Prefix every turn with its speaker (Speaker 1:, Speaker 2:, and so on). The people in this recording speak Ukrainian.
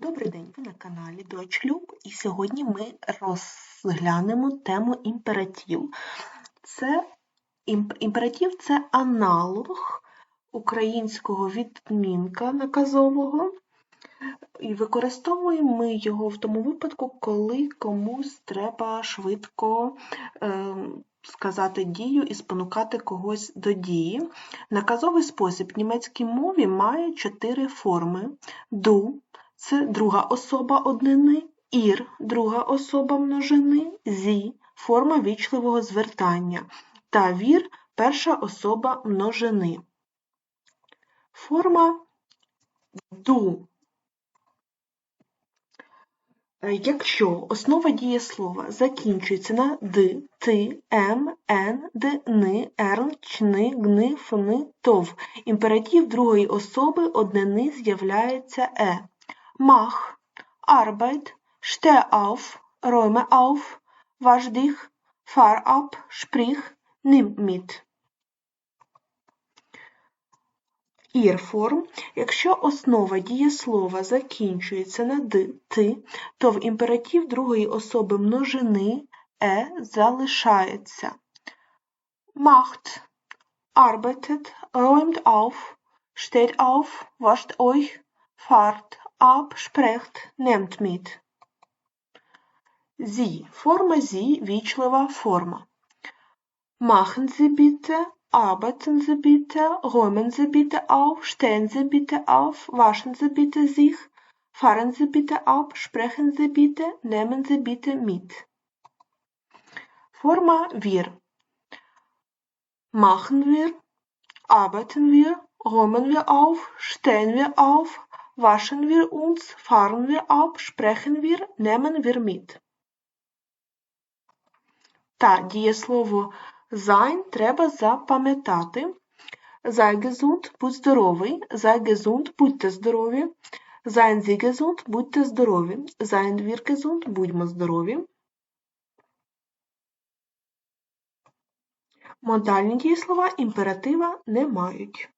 Speaker 1: Добрий день, ви на каналі Дойчлюб, і сьогодні ми розглянемо тему імператив. Це імп- імператив це аналог українського відмінка наказового, і використовуємо ми його в тому випадку, коли комусь треба швидко е, сказати дію і спонукати когось до дії. Наказовий спосіб в німецькій мові має чотири форми: du, це друга особа однини, ір друга особа множини, зі форма вічливого звертання та вір перша особа множини. Форма ду. Е, Якщо основа дієслова закінчується на д, ти, м, н, д, ни, ерн, чни, гни, фни, тов, імператив другої особи однини з'являється е. Räume auf, wasch dich, fahr ab, sprich, nimm mit. Ірформ. Якщо основа дієслова закінчується на д, то в імператив другої особи множини е залишається. Macht, arbeitet, räumt auf, auf, wascht euch, Fahrt ab, sprecht, nehmt mit. Sie, Forma Sie, Wichlowa, Forma. Machen Sie bitte, arbeiten Sie bitte, räumen Sie bitte auf, stehen Sie bitte auf, waschen Sie bitte sich, fahren Sie bitte ab, sprechen Sie bitte, nehmen Sie bitte mit. Forma wir. Machen wir, arbeiten wir, räumen wir auf, stehen wir auf, waschen wir uns, fahren wir ab, sprechen wir, nehmen wir mit. Та дієслово sein треба запам'ятати. Sei gesund, будь здоровий. Sei gesund, будьте здорові. Seien Sie gesund, будьте здорові. Seien wir gesund, будьмо здорові. Модальні дієслова імператива не мають.